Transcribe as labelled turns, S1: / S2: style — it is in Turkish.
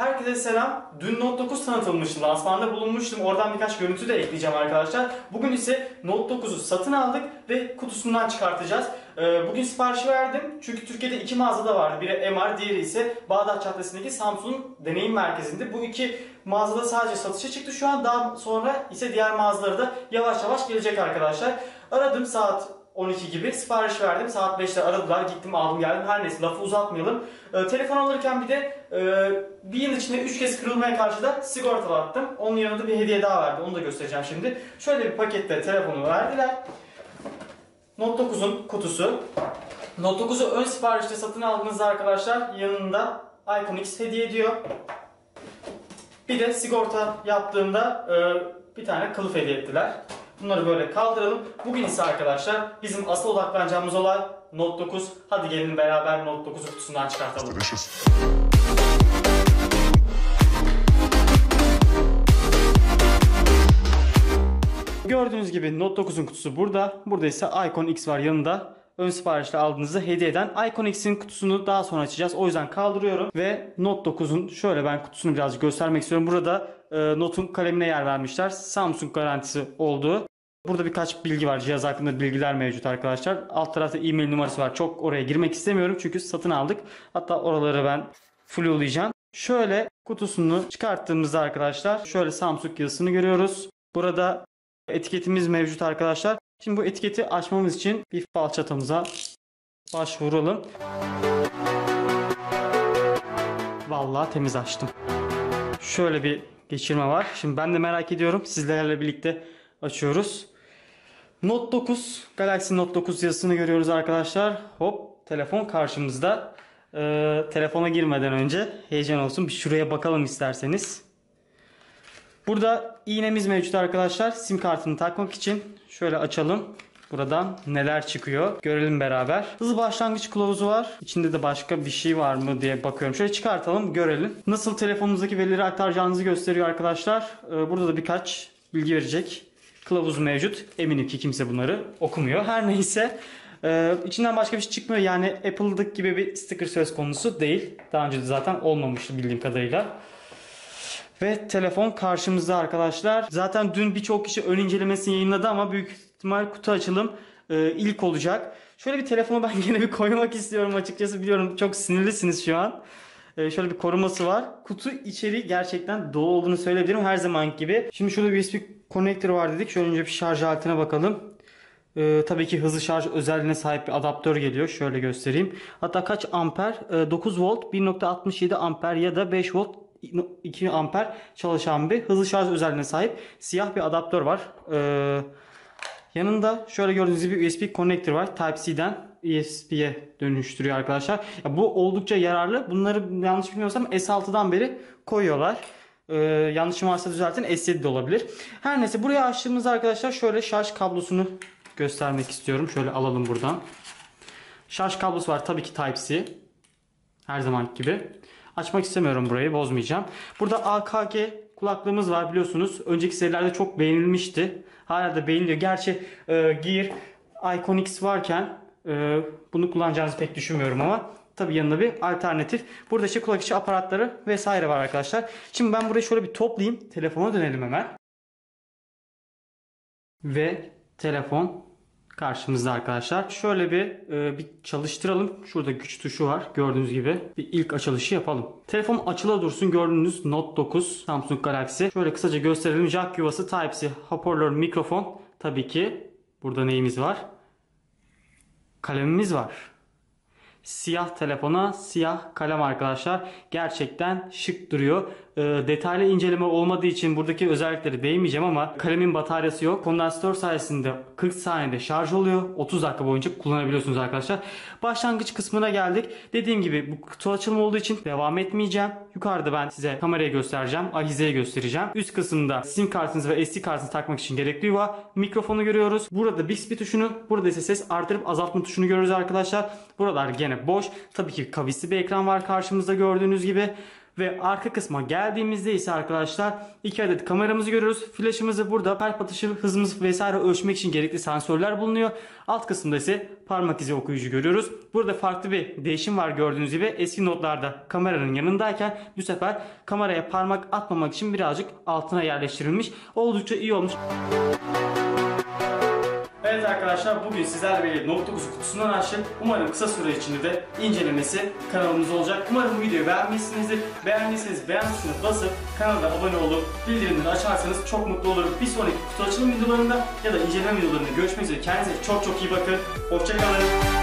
S1: Herkese selam. Dün Note 9 tanıtılmıştı. Lansmanda bulunmuştum. Oradan birkaç görüntü de ekleyeceğim arkadaşlar. Bugün ise Note 9'u satın aldık ve kutusundan çıkartacağız. Ee, bugün siparişi verdim. Çünkü Türkiye'de iki mağazada vardı. Biri MR, diğeri ise Bağdat Caddesi'ndeki Samsung deneyim merkezinde. Bu iki mağazada sadece satışa çıktı şu an. Daha sonra ise diğer mağazalara da yavaş yavaş gelecek arkadaşlar. Aradım saat 12 gibi sipariş verdim. Saat 5'te aradılar. Gittim aldım geldim. Her neyse lafı uzatmayalım. Ee, telefon alırken bir de e, bir yıl içinde 3 kez kırılmaya karşı da sigortalattım. Onun yanında bir hediye daha verdi. Onu da göstereceğim şimdi. Şöyle bir pakette telefonu verdiler. Note 9'un kutusu. Note 9'u ön siparişte satın aldığınızda arkadaşlar yanında iPhone X hediye ediyor. Bir de sigorta yaptığımda e, bir tane kılıf hediye ettiler. Bunları böyle kaldıralım. Bugün ise arkadaşlar bizim asıl odaklanacağımız olay Note 9. Hadi gelin beraber Note 9'u kutusundan çıkartalım.
S2: Delicious.
S1: Gördüğünüz gibi Note 9'un kutusu burada. Burada ise Icon X var yanında. Ön siparişle aldığınızda hediye eden Icon X'in kutusunu daha sonra açacağız. O yüzden kaldırıyorum ve Note 9'un şöyle ben kutusunu birazcık göstermek istiyorum. Burada e, Note'un kalemine yer vermişler. Samsung garantisi olduğu. Burada birkaç bilgi var. Cihaz hakkında bilgiler mevcut arkadaşlar. Alt tarafta e-mail numarası var. Çok oraya girmek istemiyorum çünkü satın aldık. Hatta oraları ben fluolayacağım. Şöyle kutusunu çıkarttığımızda arkadaşlar şöyle Samsung yazısını görüyoruz. Burada etiketimiz mevcut arkadaşlar. Şimdi bu etiketi açmamız için bir falçatamıza başvuralım. Vallahi temiz açtım. Şöyle bir geçirme var. Şimdi ben de merak ediyorum. Sizlerle birlikte açıyoruz. Note 9, Galaxy Note 9 yazısını görüyoruz arkadaşlar. Hop, telefon karşımızda. Ee, telefona girmeden önce heyecan olsun. Bir şuraya bakalım isterseniz. Burada iğnemiz mevcut arkadaşlar. Sim kartını takmak için şöyle açalım. Buradan neler çıkıyor görelim beraber. Hızlı başlangıç kılavuzu var. İçinde de başka bir şey var mı diye bakıyorum. Şöyle çıkartalım görelim. Nasıl telefonunuzdaki verileri aktaracağınızı gösteriyor arkadaşlar. Ee, burada da birkaç bilgi verecek. Kılavuz mevcut. Eminim ki kimse bunları okumuyor. Her neyse. Ee, içinden başka bir şey çıkmıyor. Yani Apple'dık gibi bir sticker söz konusu değil. Daha önce de zaten olmamıştı bildiğim kadarıyla. Ve telefon karşımızda arkadaşlar. Zaten dün birçok kişi ön incelemesini yayınladı ama büyük ihtimal kutu açılım e, ilk olacak. Şöyle bir telefonu ben yine bir koymak istiyorum açıkçası. Biliyorum çok sinirlisiniz şu an. E, şöyle bir koruması var. Kutu içeri gerçekten dolu olduğunu söyleyebilirim her zaman gibi. Şimdi şurada USB connector var dedik. Şöyle önce bir şarj aletine bakalım. Ee, tabii ki hızlı şarj özelliğine sahip bir adaptör geliyor. Şöyle göstereyim. Hatta kaç amper? Ee, 9 volt, 1.67 amper ya da 5 volt 2 amper çalışan bir hızlı şarj özelliğine sahip siyah bir adaptör var. Ee, yanında şöyle gördüğünüz gibi USB connector var. Type-C'den USB'ye dönüştürüyor arkadaşlar. Ya bu oldukça yararlı. Bunları yanlış bilmiyorsam S6'dan beri koyuyorlar. Ee, yanlışım varsa düzeltin S7 de olabilir. Her neyse buraya açtığımızda arkadaşlar şöyle şarj kablosunu göstermek istiyorum. Şöyle alalım buradan. Şarj kablosu var tabii ki Type-C. Her zaman gibi. Açmak istemiyorum burayı bozmayacağım. Burada AKG kulaklığımız var biliyorsunuz. Önceki serilerde çok beğenilmişti. Hala da beğeniliyor. Gerçi e, Gear Icon varken e, bunu kullanacağınızı pek düşünmüyorum ama tabii yanında bir alternatif. Burada işte kulak içi aparatları vesaire var arkadaşlar. Şimdi ben burayı şöyle bir toplayayım. Telefona dönelim hemen. Ve telefon karşımızda arkadaşlar. Şöyle bir e, bir çalıştıralım. Şurada güç tuşu var. Gördüğünüz gibi bir ilk açılışı yapalım. Telefon açıla dursun. Gördüğünüz Note 9 Samsung Galaxy. Şöyle kısaca gösterelim. Jack yuvası Type-C hoparlör mikrofon. Tabii ki burada neyimiz var? Kalemimiz var. Siyah telefona siyah kalem arkadaşlar. Gerçekten şık duruyor. Ee, detaylı inceleme olmadığı için buradaki özellikleri değinmeyeceğim ama kalemin bataryası yok. Kondansatör sayesinde 40 saniyede şarj oluyor. 30 dakika boyunca kullanabiliyorsunuz arkadaşlar. Başlangıç kısmına geldik. Dediğim gibi bu kutu açılımı olduğu için devam etmeyeceğim. Yukarıda ben size kamerayı göstereceğim. Ahizeyi göstereceğim. Üst kısımda sim kartınızı ve SD kartınızı takmak için gerekli yuva. Mikrofonu görüyoruz. Burada Bixby tuşunu, burada ise ses artırıp azaltma tuşunu görüyoruz arkadaşlar. Buralar gene boş. Tabii ki kavisli bir ekran var karşımızda gördüğünüz gibi. Ve arka kısma geldiğimizde ise arkadaşlar iki adet kameramızı görüyoruz. Flaşımızı burada kalp atışı hızımızı vesaire ölçmek için gerekli sensörler bulunuyor. Alt kısımda ise parmak izi okuyucu görüyoruz. Burada farklı bir değişim var gördüğünüz gibi. Eski notlarda kameranın yanındayken bu sefer kameraya parmak atmamak için birazcık altına yerleştirilmiş. Oldukça iyi olmuş. Evet arkadaşlar bugün sizlerle birlikte Note 9 kutusundan açtık. Umarım kısa süre içinde de incelemesi kanalımızda olacak. Umarım bu videoyu beğenmişsinizdir. Beğendiyseniz beğen tuşuna basıp kanala abone olup bildirimleri açarsanız çok mutlu olurum. Bir sonraki kutu açılım videolarında ya da inceleme videolarında görüşmek üzere. Kendinize çok çok iyi bakın. Hoşçakalın.